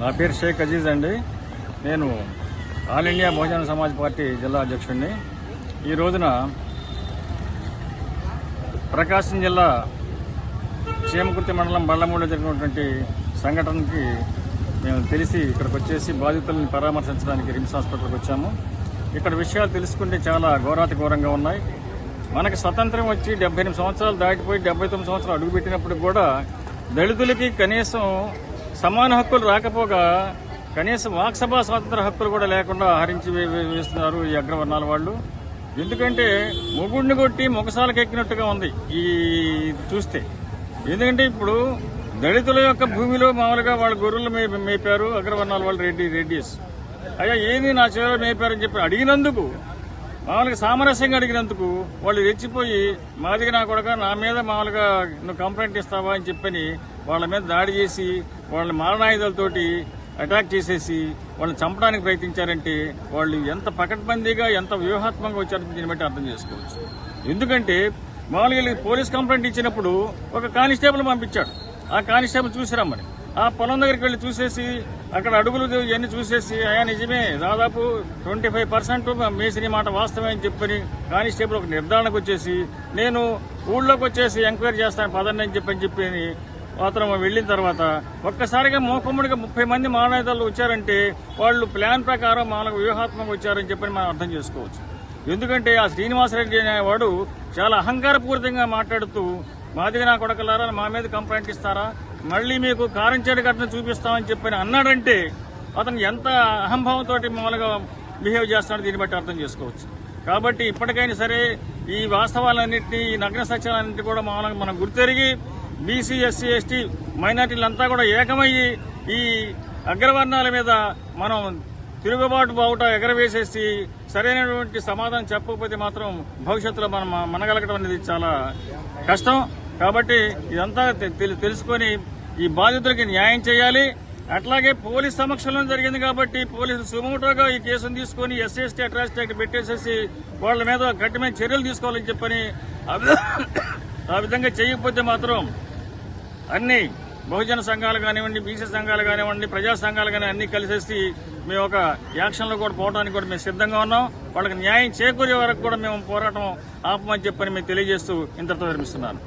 నా పేరు షేక్ అజీజ్ అండి. నేను all India Bahujan Samaj party జిల్లా అధ్యక్షుడిని. ఈ రోజున ప్రకాశం జిల్లా చీమకుర్తి మండలం బళ్ళమూడిలో జరిగినటువంటి సంఘటనకి మేము తెలిసి ఇక్కడికి వచ్చేసి బాధితులను పరామర్శించడానికి రిమ్స్ హాస్పిటల్కి వచ్చాము. ఇక్కడ విషయాలు తెలుసుకుంటే చాలా ఘోరాతి ఘోరంగా ఉన్నాయి. మనకి స్వతంత్రం వచ్చి డెబ్బై ఎనిమిది సంవత్సరాలు దాటిపోయి డెబ్బై తొమ్మిది సంవత్సరాలు అడుగుపెట్టినప్పుడు కూడా దళితులకి కనీసం సమాన హక్కులు రాకపోగా కనీసం వాక్సభా స్వాతంత్ర హక్కులు కూడా లేకుండా హరించి వే- వేస్తున్నారు ఈ అగ్రవర్ణాల వాళ్ళు. ఎందుకంటే మొగుడిని కొట్టి మొగసాలకు ఎక్కినట్టుగా ఉంది ఈ చూస్తే. ఎందుకంటే ఇప్పుడు దళితుల యొక్క భూమిలో మామూలుగా వాళ్ళ గొర్రెలు మేపారు అగ్రవర్ణాల వాళ్ళు రెడ్డి రెడ్డిస్ అయ్యా ఏది నా చివర మేపారని చెప్పి అడిగినందుకు మామూలుగా సామరస్యంగా అడిగినందుకు వాళ్ళు రెచ్చిపోయి మాదిగా నా కొడక నా మీద మామూలుగా నువ్వు కంప్లైంట్ ఇస్తావా అని చెప్పని వాళ్ళ మీద దాడి చేసి వాళ్ళని మారణాయుధాలతోటి అటాక్ చేసేసి వాళ్ళని చంపడానికి ప్రయత్నించారంటే వాళ్ళు ఎంత పకడ్బందీగా ఎంత వ్యూహాత్మకంగా వచ్చారని దీన్ని బట్టి అర్థం చేసుకోవచ్చు. ఎందుకంటే మామూలుగా పోలీస్ కంప్లైంట్ ఇచ్చినప్పుడు ఒక కానిస్టేబుల్ పంపించాడు. ఆ కానిస్టేబుల్ చూసిరమ్మని. ఆ పొలం దగ్గరికి వెళ్ళి చూసేసి అక్కడ అడుగులు ఇవన్నీ చూసేసి అయా నిజమే దాదాపు ట్వంటీ ఫైవ్ పర్సెంట్ మేసిని మాట వాస్తవమే అని చెప్పని కానిస్టేబుల్ ఒక నిర్ధారణకు వచ్చేసి నేను ఊళ్ళోకి వచ్చేసి ఎంక్వైరీ చేస్తాను పదండి అని చెప్పని చెప్పి అతను వెళ్ళిన తర్వాత ఒక్కసారిగా మోకమ్ముడిగా ముప్పై మంది మానవేతలు వచ్చారంటే వాళ్ళు ప్లాన్ ప్రకారం మనకు వ్యూహాత్మకంగా వచ్చారని చెప్పని మనం అర్థం చేసుకోవచ్చు. ఎందుకంటే ఆ శ్రీనివాసరెడ్డి అనేవాడు చాలా అహంకారపూరితంగా మాట్లాడుతూ మాదిగ నా కొడకలారా మా మీద కంప్లైంట్ ఇస్తారా? మళ్ళీ మీకు కారంచేడు ఘటన చూపిస్తామని చెప్పని అన్నాడంటే అతను ఎంత అహంభావంతో మామూలుగా బిహేవ్ చేస్తున్నాడు దీన్ని బట్టి అర్థం చేసుకోవచ్చు. కాబట్టి ఇప్పటికైనా సరే ఈ వాస్తవాలన్నింటినీ ఈ నగ్న సత్యాలన్నింటినీ కూడా మామూలుగా మనం గుర్తెరిగి బీసీ ఎస్సీ ఎస్టీ మైనార్టీలంతా కూడా ఏకమయ్యి ఈ అగ్రవర్ణాల మీద మనం తిరుగుబాటు బావుట ఎగరవేసేసి సరైనటువంటి సమాధానం చెప్పకపోతే మాత్రం భవిష్యత్తులో మనం మనగలగడం అనేది చాలా కష్టం. కాబట్టి ఇదంతా తె- తెలుసుకొని ఈ బాధితులకి న్యాయం చేయాలి. అట్లాగే పోలీస్ సమక్షంలో జరిగింది కాబట్టి పోలీసులు సుమోటోగా ఈ కేసును తీసుకొని ఎస్సీ ఎస్టీ అట్రాసిటీ యాక్ట్ పెట్టేసేసి వాళ్ళ మీద కఠినమైన చర్యలు తీసుకోవాలని చెప్పని ఆ ఆ విధంగా చేయకపోతే మాత్రం అన్ని బహుజన సంఘాలు కానివ్వండి బీసీ సంఘాలు కానివ్వండి ప్రజా సంఘాలు కానీ అన్ని కలిసేసి మేము ఒక యాక్షన్లో కూడా పోవడానికి కూడా మేము సిద్ధంగా ఉన్నాం. వాళ్ళకి న్యాయం చేకూరే వరకు కూడా మేము పోరాటం ఆపమని చెప్పని మేము తెలియజేస్తూ ఇంతటితో విరమిస్తున్నాను.